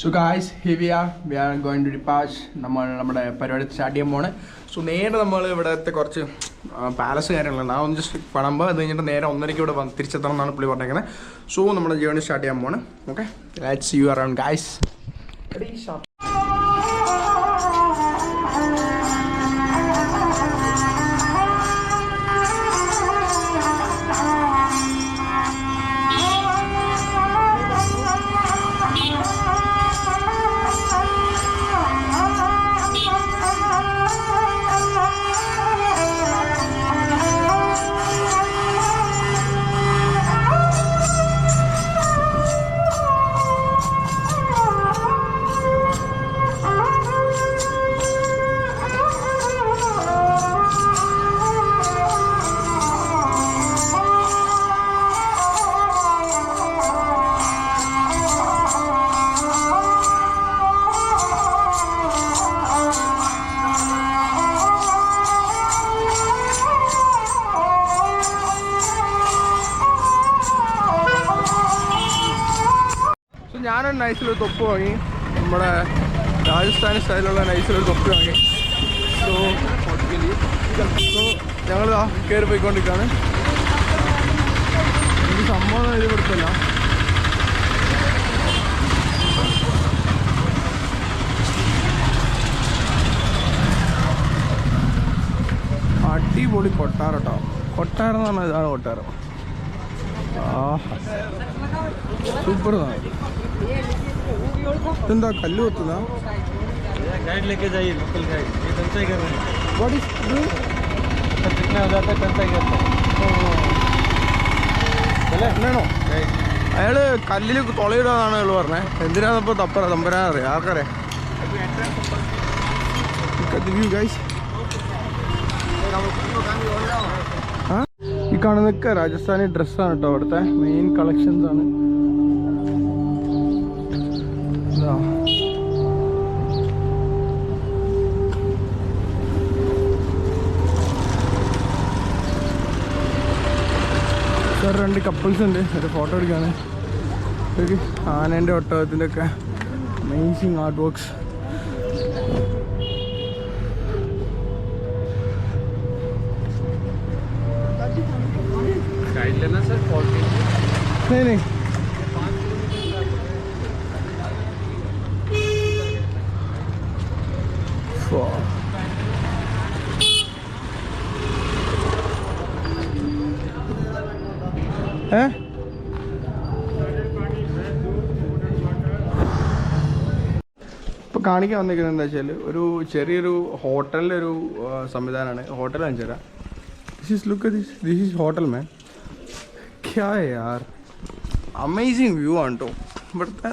So guys hi we are we are going to dispatch നമ്മൾ നമ്മുടെ പരിപാടി start ചെയ്യാൻ പോണ്. സോ നേരെ നമ്മൾ ഇവിടുത്തെ കുറച്ച് പാലസ് കാര്യങ്ങളുണ്ട് ആ ഒന്ന് ജസ്റ്റ് പണമ്പോൾ അത് കഴിഞ്ഞിട്ട് നേരെ ഒന്നരയ്ക്ക് ഇവിടെ വന്ന് തിരിച്ചെത്തണം എന്നാണ് പുള്ളി പറഞ്ഞേക്കുന്നത് സോ നമ്മുടെ ജേണി സ്റ്റാർട്ട് ചെയ്യാൻ പോണ്. Okay let's you around guys ഞാനൊരു നൈസിലൊരു തൊപ്പ് വാങ്ങി. നമ്മുടെ രാജസ്ഥാനി സ്റ്റൈലുള്ള നൈസിലൊരു തൊപ്പ് വാങ്ങി. സോ സോ ഞങ്ങൾ കയറി പോയിക്കൊണ്ടിരിക്കുകയാണ് എനിക്ക് സംഭവം ഇത് കൊടുത്തില്ല അടിപൊളി കൊട്ടാരം കേട്ടോ കൊട്ടാരം എന്ന് പറഞ്ഞാൽ ഇതാണ് കൊട്ടാരം. ആ സൂപ്പർ എന്താ കല്ല് കൊത്തുന്ന? അയാൾ കല്ലിൽ തുളയിടാന്നാണ് അയാൾ പറഞ്ഞത് എന്തിനാണിപ്പോ തപ്പറ തമ്പരാൻ അറിയാം. ആർക്കറിയാം? ഈ കാണുന്നൊക്കെ രാജസ്ഥാനി ഡ്രസ്സാണ് കേട്ടോ അവിടുത്തെ മെയിൻ കളക്ഷൻസ് ആണ്. ഇതാ. സാർ രണ്ട് കപ്പിൾസ് ഉണ്ട് ഒരു ഫോട്ടോ എടുക്കാണ് ഒരു ആനേൻ്റെ ഒട്ടകത്തിൻ്റെ ഒക്കെ അമേസിങ് ആർട്ട് വർക്ക്സ് गाइड लेना सर फोर्टी नहीं नहीं ഏ? ഇപ്പോൾ കാണിക്കാൻ വന്നിരിക്കുന്നത് എന്താ വെച്ചാൽ ഒരു ചെറിയൊരു ഹോട്ടലിന്റെ ഒരു സംവിധാനമാണ്. ഹോട്ടൽ കാണിച്ചു തരാം. This is look this this is hotel man ക്യാ യാർ. അമേസിങ് വ്യൂ ആണ് കേട്ടോ ഇവിടുത്തെ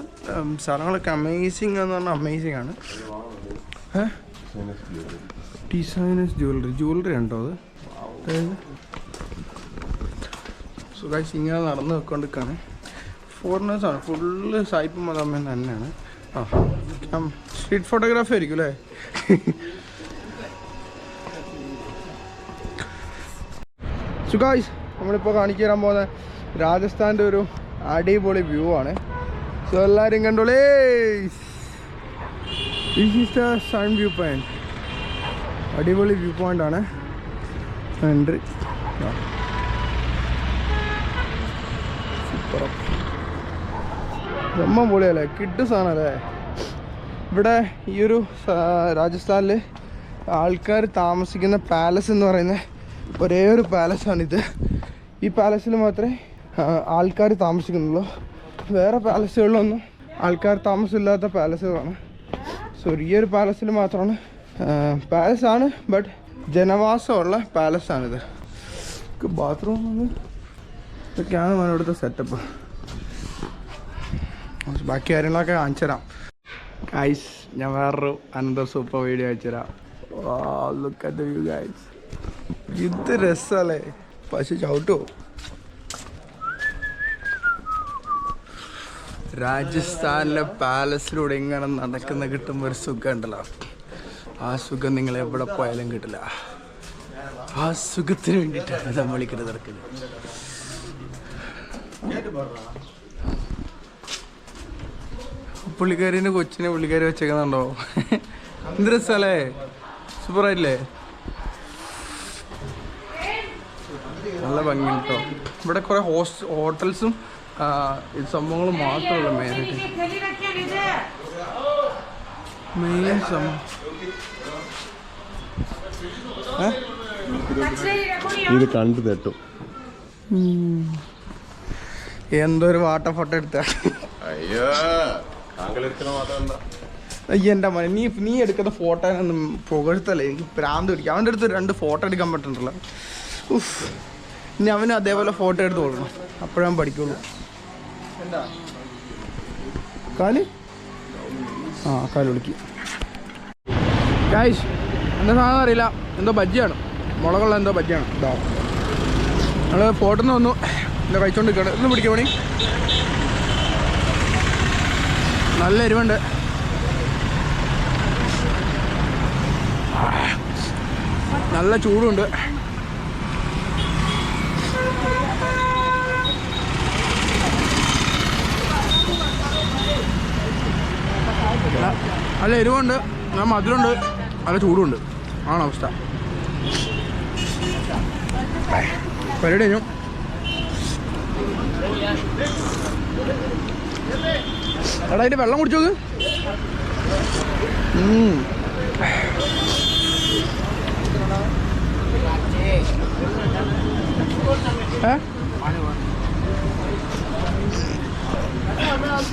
സ്ഥലങ്ങളൊക്കെ അമേസിങ് എന്ന് പറഞ്ഞാൽ അമേസിങ് ആണ്. ഡിസൈനേഴ്സ് ജ്വല്ലറി ജ്വല്ലറി ഉണ്ടോ അത്? അതായത് സുഖാഴ്ച ഇങ്ങനെ നടന്ന് വെക്കൊണ്ടിരിക്കുകയാണ് ഫോറിനേഴ്സാണ് ഫുള്ള് സായിപ്പ് മതമ്മ തന്നെയാണ്. ആ സ്ട്രീറ്റ് ഫോട്ടോഗ്രാഫി ആയിരിക്കും അല്ലേ? സുഖായ്സ് നമ്മളിപ്പോൾ കാണിച്ചു തരാൻ പോകുന്ന രാജസ്ഥാന്റെ ഒരു അടിപൊളി വ്യൂ ആണ്. സോ എല്ലാവരും കണ്ടോളേ. സൺ വ്യൂ പോയിന്റ് അടിപൊളി വ്യൂ പോയിന്റ് ആണ്. എൻട്രി മലപ്പുറം ജമ്മം പൊളിയല്ലേ? കിഡ് സാധനമല്ലേ ഇവിടെ ഈ ഒരു രാജസ്ഥാനിൽ ആൾക്കാർ താമസിക്കുന്ന പാലസ് എന്ന് പറയുന്ന ഒരേ ഒരു പാലസാണിത് ഈ പാലസിൽ മാത്രമേ ആൾക്കാർ താമസിക്കുന്നുള്ളൂ. വേറെ പാലസുകളിലൊന്നും ആൾക്കാർ താമസമില്ലാത്ത പാലസുകളാണ് സോ ഈ ഒരു പാലസിൽ മാത്രമാണ് പാലസാണ് ബട്ട് ജനവാസമുള്ള പാലസാണിത് ബാത്റൂം ഇതൊക്കെയാണ് നമ്മുടെ ഇവിടുത്തെ സെറ്റപ്പ് ബാക്കി കാര്യങ്ങളൊക്കെ കാണിച്ചു തരാം. ഗൈസ് ഞാൻ വേറൊരു അനന്തർ സൂപ്പർ വീഡിയോ അയച്ചു തരാം. ലുക്ക് അറ്റ് ഗൈസ് ഇത് രസമല്ലേ പശു ചവിട്ടു? രാജസ്ഥാനിലെ പാലസിലൂടെ ഇങ്ങനെ നടക്കുന്ന കിട്ടുമ്പോൾ ഒരു സുഖം ഉണ്ടല്ലോ. ആ സുഖം നിങ്ങൾ എവിടെ പോയാലും കിട്ടില്ല. ആ സുഖത്തിന് വേണ്ടിയിട്ടാണ് നമ്മൾ ഇങ്ങനെ നടക്കുന്നത്. പുള്ളിക്കാരിന്റെ കൊച്ചിനെ പുള്ളിക്കാരി വെച്ചേക്കുന്നുണ്ടോ? എന്ത് രസമല്ലേ സൂപ്പറായില്ലേ നല്ല ഭംഗി കേട്ടോ. ഇവിടെ കുറേ ഹോസ് ഹോട്ടൽസും സംഭവങ്ങളും മാത്രമല്ല മെയിനായിട്ട് മെയിൻ സംഭവം ഇത് കണ്ടു തെട്ടും എന്തോ ഒരു വാട്ടർ ഫോട്ടോ എടുത്ത. എന്റെ മോനെ നീ നീ എടുക്കുന്ന ഫോട്ടോ ഒന്നും പുകഴ്ത്തല്ലേ? എനിക്ക് പ്രാന്ത് പിടിക്കും. അവന്റെ അടുത്ത് രണ്ട് ഫോട്ടോ എടുക്കാൻ പറ്റുന്നുണ്ടല്ലോ ഉഫ്. ഇനി അവന് അതേപോലെ ഫോട്ടോ എടുത്ത് കൊടുക്കണം. അപ്പോഴാൻ പഠിക്കുള്ളൂ. കാൽ? ആ കാൽ വിളിക്ക് ഗായ്സ് എന്താ സാധനം അറിയില്ല. എന്തോ ബജ്ജിയാണ്. മുളകുള്ള എന്തോ ബജ്ജിയാണ്. ഇതാ. ഞങ്ങൾ ഫോട്ടോ നിന്ന് വന്നു. എന്താ കഴിച്ചോണ്ട് നിൽക്കണം ഒന്ന് പിടിക്കാൻ പണി. നല്ല എരിവുണ്ട്. നല്ല ചൂടുണ്ട്. നല്ല എരിവുണ്ട്. നല്ല മധുരമുണ്ട്. നല്ല ചൂടുണ്ട് ആണ് അവസ്ഥ. പരിപാടി കഴിഞ്ഞു. എടാ അതിന്റെ വെള്ളം കുടിച്ചോ?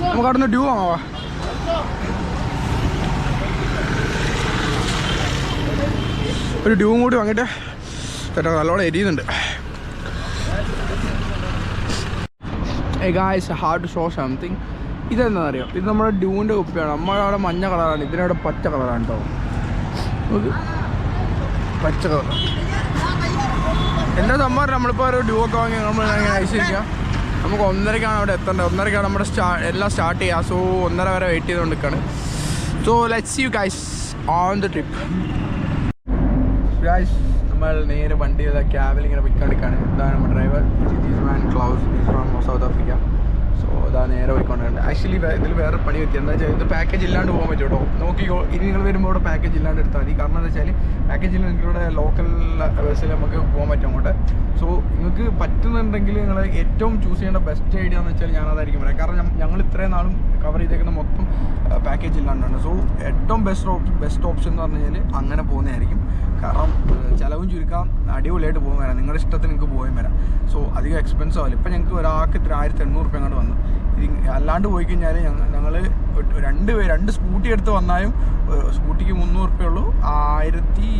നമുക്ക് അവിടെ നിന്ന് ഡ്യൂ ആവാ ഒരു ഡ്യൂവും കൂടി വാങ്ങിയിട്ട് ചേട്ടാ നല്ലോണം എരിയുന്നുണ്ട് ഏ guys hard to show something ഇതെന്താ അറിയോ? ഇത് നമ്മുടെ ഡ്യൂവിന്റെ കുപ്പിയാണ്. നമ്മുടെ അവിടെ മഞ്ഞ കളറാണ്. ഇതിനവിടെ പച്ച കളറാണ് കേട്ടോ. പച്ച കളർ. എന്താ സംഭവം? നമ്മളിപ്പോൾ ഒരു ഡ്യൂ ഒക്കെ വാങ്ങി നമ്മൾ അയച്ചിരിക്കാം നമുക്ക് ഒന്നരക്കാണ് അവിടെ എത്തേണ്ടത്. ഒന്നരക്കാണ് നമ്മുടെ സ്റ്റാ എല്ലാം സ്റ്റാർട്ട് ചെയ്യുക. സോ ഒന്നര വരെ വെയിറ്റ് ചെയ്തുകൊണ്ട് നിൽക്കുകയാണ് so let's you guys on the trip guys നേരെ വണ്ടി ക്യാബിൽ ഇങ്ങനെ പോയിക്കൊണ്ടിരിക്കുകയാണ്. ഇതാണ് നമ്മുടെ driver man Klaus from South Africa so ഇതാ നേരെ പോയിക്കൊണ്ടിരുന്നത് ആക്ച്വലി ഇതിൽ വേറെ പണി പറ്റി. എന്താ വെച്ചാൽ ഇത് പാക്കേജ് ഇല്ലാണ്ട് പോകാൻ പറ്റും കേട്ടോ. നോക്കിക്കോ ഇനി നിങ്ങൾ വരുമ്പോൾ ഇവിടെ പാക്കേജ് ഇല്ലാണ്ട് എടുത്താൽ മതി. കാരണം എന്താ വെച്ചാൽ പാക്കേജിൽ ഇവിടെ ലോക്കൽ ബസ്സിൽ നമുക്ക് പോകാൻ പറ്റും അങ്ങോട്ട്. സോ നിങ്ങൾക്ക് പറ്റുന്നുണ്ടെങ്കിൽ നിങ്ങൾ ഏറ്റവും ചൂസ് ചെയ്യേണ്ട ബെസ്റ്റ് ഐഡിയ എന്ന് വെച്ചാൽ ഞാനതായിരിക്കും പറയാം. കാരണം ഞങ്ങൾ ഇത്രയും നാളും കവർ ചെയ്തേക്കുന്ന മൊത്തം പാക്കേജ് ഇല്ലാണ്ടാണ്. സോ ഏറ്റവും ബെസ്റ്റ് ഓപ്ഷൻ ബെസ്റ്റ് ഓപ്ഷൻ എന്ന് പറഞ്ഞു കഴിഞ്ഞാൽ അങ്ങനെ പോകുന്നതായിരിക്കും. കാരണം ചിലവും ചുരുക്കാം അടിപൊളിയായിട്ട് പോകും വരാം നിങ്ങളുടെ ഇഷ്ടത്തിന് നിങ്ങൾക്ക് പോയും വരാം. സോ അധികം എക്സ്പെൻസ് ആവില്ല. ഇപ്പം ഞങ്ങൾക്ക് ഒരാൾക്ക് ഇത്ര ആയിരത്തി എണ്ണൂറ് രൂപ അങ്ങോട്ട് വന്നു. ഇത് അല്ലാണ്ട് പോയി കഴിഞ്ഞാൽ ഞങ്ങൾ രണ്ട് പേര് രണ്ട് സ്കൂട്ടി എടുത്ത് വന്നാലും സ്കൂട്ടിക്ക് മുന്നൂറ് റുപ്യ ഉള്ളൂ. ആയിരത്തി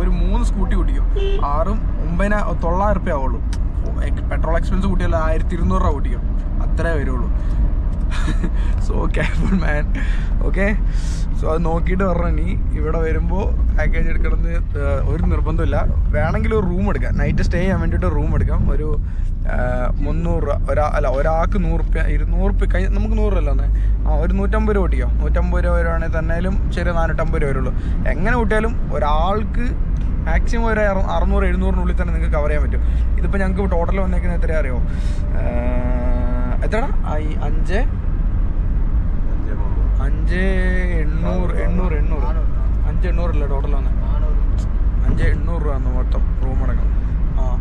ഒരു മൂന്ന് സ്കൂട്ടി കൂട്ടിക്കും ആറും ഒമ്പതിന തൊള്ളായിരം റുപ്യ ആവുള്ളൂ. പെട്രോൾ എക്സ്പെൻസ് കൂട്ടിയാൽ ആയിരത്തി ഇരുന്നൂറ് രൂപ കൂട്ടിക്കും അത്രേ വരുള്ളൂ. So careful man okay so അത് നോക്കിയിട്ട് പറഞ്ഞു നീ ഇവിടെ വരുമ്പോൾ പാക്കേജ് എടുക്കണമെന്ന് ഒരു നിർബന്ധമില്ല വേണമെങ്കിൽ ഒരു റൂം എടുക്കാം. നൈറ്റ് സ്റ്റേ ചെയ്യാൻ വേണ്ടിയിട്ട് റൂം എടുക്കാം. ഒരു മുന്നൂറ് രൂപ. ഒരാ അല്ല ഒരാൾക്ക് നൂറ് റുപ്യ ഇരുന്നൂറ് റുപ്യ കഴിഞ്ഞ നമുക്ക് നൂറ് രൂപ അല്ലേ ആ ഒരു നൂറ്റമ്പത് രൂപ ഓട്ടിക്കോ നൂറ്റമ്പത് രൂപ വരുവാണെങ്കിൽ തന്നെയും ചെറിയ നാനൂറ്റമ്പത് രൂപ വരുള്ളൂ. എങ്ങനെ കൂട്ടിയാലും ഒരാൾക്ക് മാക്സിമം ഒരു അറു- അറുന്നൂറ് എഴുന്നൂറിനുള്ളിൽ തന്നെ നിങ്ങൾക്ക് കവർ ചെയ്യാൻ പറ്റും. ഇതിപ്പോൾ ഞങ്ങൾക്ക് ടോട്ടൽ വന്നേക്കുന്നത് എത്രയാ അറിയോ? എത്രയാണ് അഞ്ച് അഞ്ച് എണ്ണൂറ് എണ്ണൂറ് എണ്ണൂറ്. അഞ്ച് എണ്ണൂറല്ലേ ടോട്ടൽ വന്ന്? അഞ്ച് എണ്ണൂറ് രൂപ വന്നു മൊത്തം റൂം അടക്കം. ആ.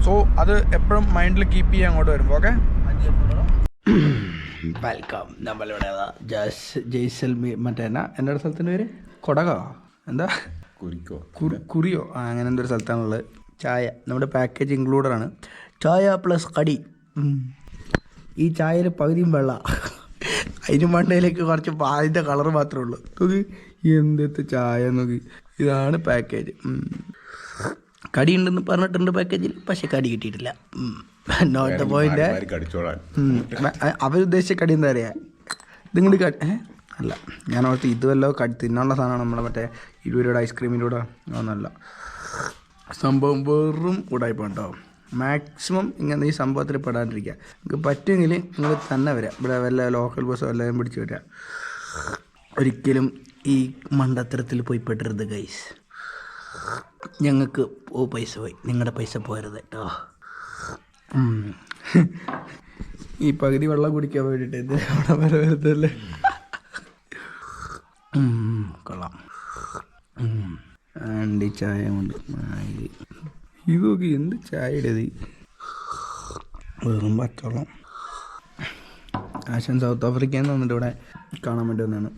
സോ അത് എപ്പോഴും മൈൻഡിൽ കീപ്പ് ചെയ്യാൻ അങ്ങോട്ട് വരുമ്പോൾ ഓക്കെ വെൽക്കം നമ്മളിവിടെ ജസ് ജയ്സൽമീർ മറ്റേ എന്നാ? എന്റെ സ്ഥലത്തിന്റെ പേര്? കൊടകോ? എന്താ? കുരിക്കോ കുറി കുറിയോ. ആ അങ്ങനെ എന്തൊരു സ്ഥലത്താണുള്ളത്. ചായ. നമ്മുടെ പാക്കേജ് ഇൻക്ലൂഡഡ് ആണ്. ചായ പ്ലസ് കടി. ഈ ചായയിൽ പകുതിയും വെള്ള. അതിന് മണ്ടയിലേക്ക് കുറച്ച് പാലിന്റെ കളർ മാത്രമേ ഉള്ളൂ. നോക്കി എന്തത്തെ ചായ നോക്കി. ഇതാണ് പാക്കേജ് കടി ഉണ്ടെന്ന് പറഞ്ഞിട്ടുണ്ട് പാക്കേജിൽ പക്ഷെ കടി കിട്ടിയിട്ടില്ല. നോട്ട് പോയിന്റ് അവരുദ്ദേശിച്ച കടി എന്താ പറയുക ഇതിങ്ങോട്ട് കടി അല്ല ഞാൻ ഓർത്ത് ഇത് വല്ലോ കടി തിന്നാനുള്ള സാധനമാണ് നമ്മളെ മറ്റേ ഇരുപത് രൂപയുടെ ഐസ്ക്രീമിന്റെ കൂടെ ഒന്നല്ല സംഭവം വെറും ഉടായ്പാണ് കേട്ടോ. മാക്സിമം ഇങ്ങനെ ഈ സംഭവത്തിൽ പെടാണ്ടിരിക്കുക. നിങ്ങൾക്ക് പറ്റുമെങ്കിൽ നിങ്ങൾ തന്നെ വരാം ഇവിടെ വല്ല ലോക്കൽ ബസ്സോ എല്ലാം പിടിച്ച് വരിക. ഒരിക്കലും ഈ മണ്ടത്തരത്തിൽ പോയി പെടരുത് ഗൈസ് ഞങ്ങൾക്ക് ഓ പൈസ പോയി. നിങ്ങളുടെ പൈസ പോരുത് കേട്ടോ ഈ പകുതി വെള്ളം കുടിക്കാൻ വേണ്ടിയിട്ട് അവിടെ വരെ വരുന്നല്ലേ കൊള്ളാം. അണ്ടി ചായ കൊണ്ട് ഇതൊക്കെ എന്ത് ചായയുടെ വെറും പച്ചവെള്ളം ആശാൻ സൗത്ത് ആഫ്രിക്കയിൽ നിന്ന് വന്നിട്ട് ഇവിടെ കാണാൻ വേണ്ടി വന്നതാണ്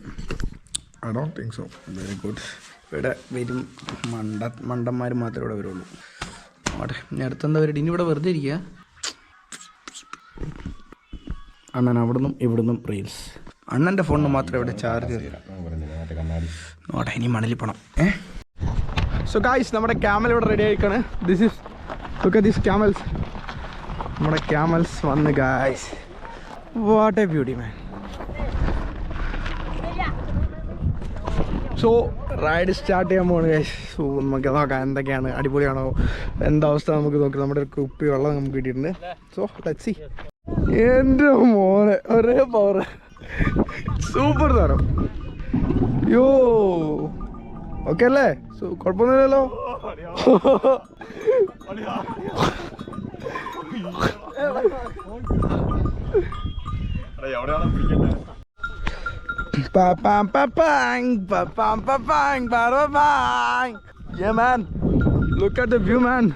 I don't think so very good ഇവിടെ വരും മണ്ട മണ്ടന്മാർ മാത്രമേ ഇവിടെ വരുള്ളൂ അവിടെ ഞാൻ അടുത്തെന്താ പരിപാടി ഇനി ഇവിടെ വെറുതെ ഇരിക്കുക അണ്ണൻ അവിടെ നിന്നും ഇവിടെ നിന്നും റീൽസ് അണ്ണന്റെ ഫോണിന് മാത്രമേ ഇവിടെ ചാർജ് നോട്ടെ ഇനി മണലിൽ പോണം ഏ സോ ഗായ്സ് നമ്മുടെ ക്യാമൽ ഇവിടെ ready ആയിക്കാണ് this is look this camels നമ്മുടെ ക്യാമൽസ് വന്ന് guys what a beauty man so ride start ചെയ്യാൻ പോകണം ഗൈസ് സോ നമുക്ക് നോക്കാം എന്തൊക്കെയാണ്? അടിപൊളിയാണോ? എന്താ അവസ്ഥ നമുക്ക് നോക്കാം. നമ്മുടെ ഒരു കുപ്പി വെള്ളം നമുക്ക് കിട്ടിയിട്ടുണ്ട്. സോ സി എന്റെ മോനെ ഒരേ പവർ സൂപ്പർ തരം യോ ഓക്കെ അല്ലേ? കുഴപ്പമൊന്നുമില്ലല്ലോ. Man.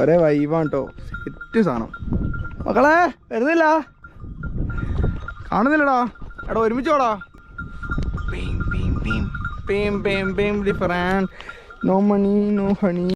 ഒരേ വൈബാണ് സെറ്റ് സാധനം. മക്കളെ വരുന്നില്ല. കാണുന്നില്ലടാ. എടാ ഒരുമിച്ചോടാ Bim, bim, bim, diferente. No money, no honey.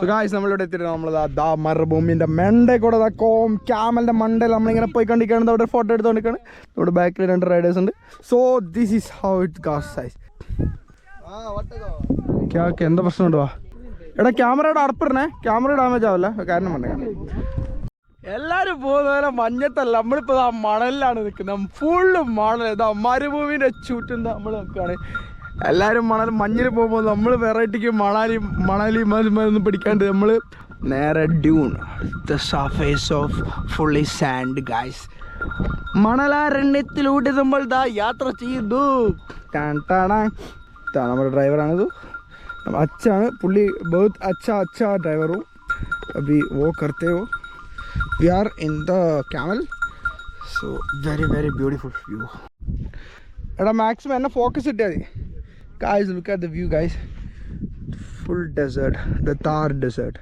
So guys നമ്മളിവിടെ എത്തിയിട്ട് നമ്മൾ ദാ മറുഭൂമിന്റെ മണ്ടേ കൂടെ കോം ക്യാമലിന്റെ മണ്ടയിൽ നമ്മളിങ്ങനെ പോയി കണ്ടിരിക്കുകയാണ് അവിടെ ഫോട്ടോ എടുത്തുകൊണ്ടിരിക്കുകയാണ് നമ്മുടെ ബാക്കിൽ രണ്ട് റൈഡേഴ്സ് ഉണ്ട്. So this is how it goes എന്താ പ്രശ്നമുണ്ട് വാ എടാ ക്യാമറയുടെ അടപ്പിടണേ. ക്യാമറ ഡാമേജ് ആവില്ല. കാരണം പറഞ്ഞേ. എല്ലാരും പോകുന്ന പോലെ മഞ്ഞത്തല്ല. നമ്മളിപ്പോ മണലിലാണ് നിൽക്കുന്നത്. ഫുള്ള് മണൽ ഇതാ മരുഭൂമിന്റെ ചുറ്റും നമ്മൾ നിൽക്കുകയാണ് എല്ലാരും മണൽ മഞ്ഞിൽ പോകുമ്പോൾ നമ്മൾ വെറൈറ്റിക്ക് മണാലി മണാലി മരുന്ന് പിടിക്കാണ്ട് നമ്മൾ നേരെ dune the surface of fully sand guys മണലാരണ്യത്തിലൂടെ നമ്മൾ ദാ യാത്ര ചെയ്തു. നമ്മുടെ ഡ്രൈവറാണിത് അച്ഛാണ് പുള്ളി ബഹുത് അച്ഛ അച്ഛ ഡ്രൈവറും അഭി വോ കർത്തേ വോ. We are in the camel so very very beautiful view എടാ മാക്സിമം എന്നെ ഫോക്കസ് ഇട്ടാൽ മതി. guys look at the view guys full desert the Thar desert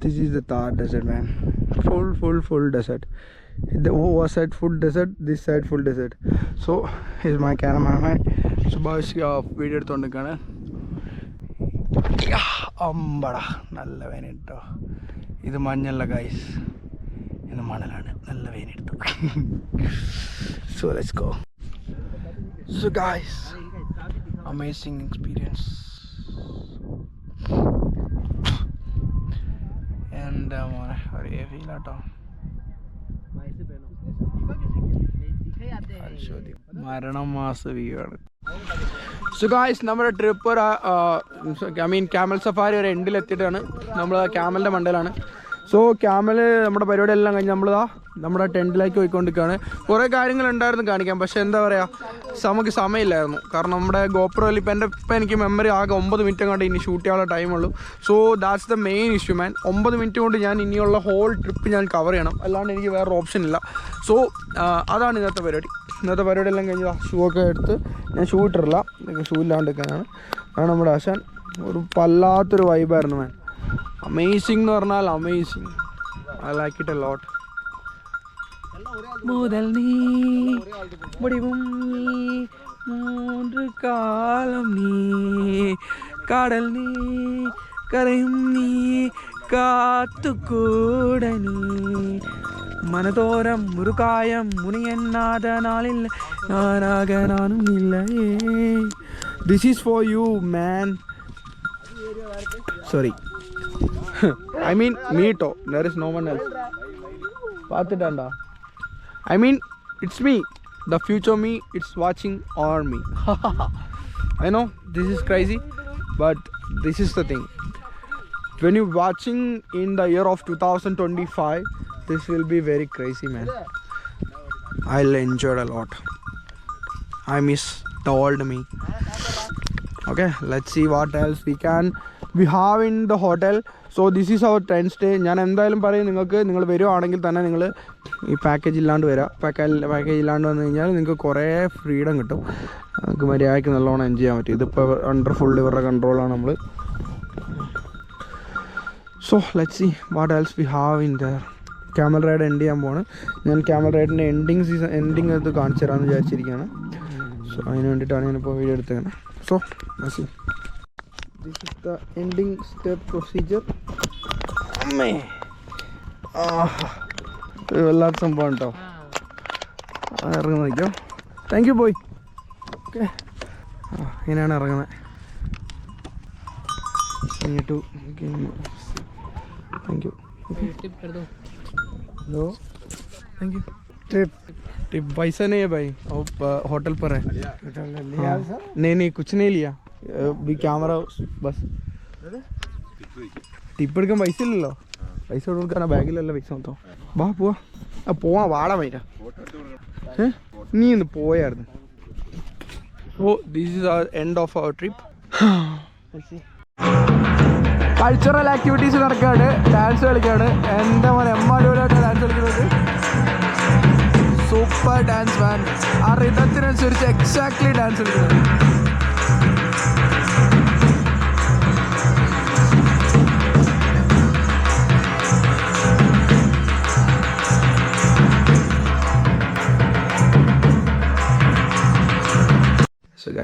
this is the Thar desert man full full full desert the over side full desert this side full desert so here's my cameraman Subhash video എടുത്തോണ്ടിരിക്കാണ് അമ്പട നല്ല വേന കേട്ടോ ഇത് മഞ്ഞല്ല guys ഇത് മണലാണ് നല്ല വേന എടുത്തു so let's go so guys Amazing experience എന്റെ മോനെ? ഒരേ ഫീലാട്ടോ മരണം മാസ വ്യൂ ആണ്. സോ ഗായ്സ് നമ്മുടെ ട്രിപ്പ് ഒരു ഐ മീൻ ക്യാമൽ സഫാരി ഒരു എൻഡിൽ എത്തിയിട്ടാണ്. നമ്മൾ ക്യാമലിന്റെ മണ്ടയിലാണ് സോ ക്യാമൽ നമ്മുടെ പരിപാടി എല്ലാം കഴിഞ്ഞ് നമ്മളിതാ നമ്മുടെ ടെന്റിലേക്ക് പോയിക്കൊണ്ടിരിക്കുകയാണ്. കുറേ കാര്യങ്ങളുണ്ടായിരുന്നു കാണിക്കാൻ പക്ഷേ എന്താ പറയുക നമുക്ക് സമയമില്ലായിരുന്നു. കാരണം നമ്മുടെ ഗോപ്രോയിൽ ഇപ്പം എന്റെ ഇപ്പം എനിക്ക് മെമ്മറി ആകെ ഒമ്പത് മിനിറ്റ് കണ്ട് ഇനി ഷൂട്ട് ചെയ്യാനുള്ള ടൈമുള്ളൂ so that's the main issue man ഒമ്പത് മിനിറ്റ് കൊണ്ട് ഞാൻ ഇനിയുള്ള ഹോൾ ട്രിപ്പ് ഞാൻ കവർ ചെയ്യണം. അല്ലാണ്ട് എനിക്ക് വേറെ ഓപ്ഷൻ ഇല്ല. സോ അതാണ് ഇന്നത്തെ പരിപാടി. ഇന്നത്തെ പരിപാടി എല്ലാം കഴിഞ്ഞാൽ ഷൂ ഒക്കെ എടുത്ത് ഞാൻ ഷൂ ഇട്ടിട്ടില്ല. ഷൂ ഇല്ലാണ്ട് നിൽക്കാനാണ്. അതാണ് നമ്മുടെ ആശാൻ. ഒരു വല്ലാത്തൊരു വൈബായിരുന്നു മാൻ അമേസിംഗ് എന്ന് പറഞ്ഞാൽ amazing I like it a lot മുതൽ നീ മുടിവും മൂന്ന് കാലം നീ കടൽ നീ കരയും നീ കാത്തുകൂട നീ. മനതോരം മുറുകായം മുനിയെന്നാത നാളിൽ ഞാനാകാനും ഇല്ലയേ. This is for you man sorry I mean, me too. There is no one else. I mean, it's me. The future me, it's watching army. I know this is crazy, but this is the thing. When you're watching in the year of 2025, this will be very crazy, man. I'll enjoy a lot. I miss the old me. Okay, let's see what else we can. We have in the hotel. So this is our 10 stay. ഞാൻ എന്തായാലും പറയും നിങ്ങൾക്ക് നിങ്ങൾ വരുവാണെങ്കിൽ തന്നെ നിങ്ങൾ ഈ package ഇല്ലാണ്ട് വരാം. പാക്കേജ് പാക്കേജ് ഇല്ലാണ്ട് വന്നു കഴിഞ്ഞാൽ നിങ്ങൾക്ക് കുറേ ഫ്രീഡം കിട്ടും. നമുക്ക് മര്യാദയ്ക്ക് നല്ലോണം എൻജോയ് ചെയ്യാൻ പറ്റും. ഇതിപ്പോൾ അണ്ടർ ഫുൾ ഇവരുടെ കൺട്രോളാണ് നമ്മൾ so let see what else we have in the camel ride end ചെയ്യാൻ പോവാണ്. ഞാൻ ക്യാമൽ റൈഡിന്റെ എൻഡിങ് സീസൺ എൻഡിങ് അത് കാണിച്ചു തരാമെന്ന് വിചാരിച്ചിരിക്കുകയാണ്. സോ അതിന് വേണ്ടിയിട്ടാണ് ഞാനിപ്പോൾ വീഡിയോ എടുത്തത്. So This is the ending step procedure അമ്മേ ആഹാ. ഇത് വല്ലാത്ത സംഭവം കേട്ടോ ഇറങ്ങി നോക്കിയോ താങ്ക് യു ബോയ് ഓക്കെ ആ ഇങ്ങനെയാണ് ഇറങ്ങുന്നത് to thank you hello thank you tip tip पैसा नहीं है भाई और होटल पर है हाँ। नहीं नहीं कुछ नहीं लिया ക്യാമറ ബസ്. ടിപ്പ് എടുക്കാൻ പൈസ ഇല്ലല്ലോ. പൈസ കൊടുക്കാൻ ബാഗിലല്ല പൈസ മൊത്തം. വാ പോവാ. ആ പോവാ വാടാ മൈര. നീ ഒന്ന് പോയായിരുന്നു. ഓ this is our end of our trip cultural activities നടക്കാണ് ഡാൻസ് കളിക്കുകയാണ് എന്താ പറയുക എമ്മാടിയോടായിട്ട് ഡാൻസ് കളിക്കുന്നത്. സൂപ്പർ ഡാൻസ് ബാൻഡ് ആ റിതത്തിനനുസരിച്ച് എക്സാക്ട്ലി ഡാൻസ് കളിക്കുന്നത്.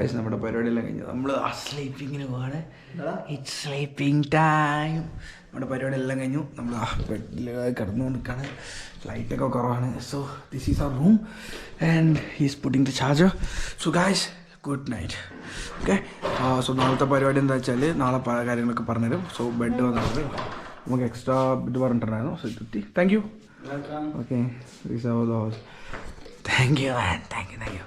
ഗൈസ് നമ്മുടെ പരിപാടിയെല്ലാം കഴിഞ്ഞു. നമ്മൾ ആ സ്ലീപ്പിങ്ങിന് പോവാണ്. ഇറ്റ്സ് സ്ലീപ്പിംഗ് ടൈം നമ്മുടെ പരിപാടിയെല്ലാം കഴിഞ്ഞു. നമ്മൾ ആ ബെഡിൽ കിടന്നു കൊടുക്കാണ് ലൈറ്റൊക്കെ കുറവാണ്. So this is our room and he's putting the charger so guys good night okay so നാളത്തെ പരിപാടി എന്താ വെച്ചാൽ നാളെ പല കാര്യങ്ങളൊക്കെ പറഞ്ഞുതരും സോ ബെഡ് വന്നിട്ട് നമുക്ക് എക്സ്ട്രാ ഇത് പറഞ്ഞിട്ടുണ്ടായിരുന്നു so ഇതെത്തി. Thank you okay thank you thank you thank you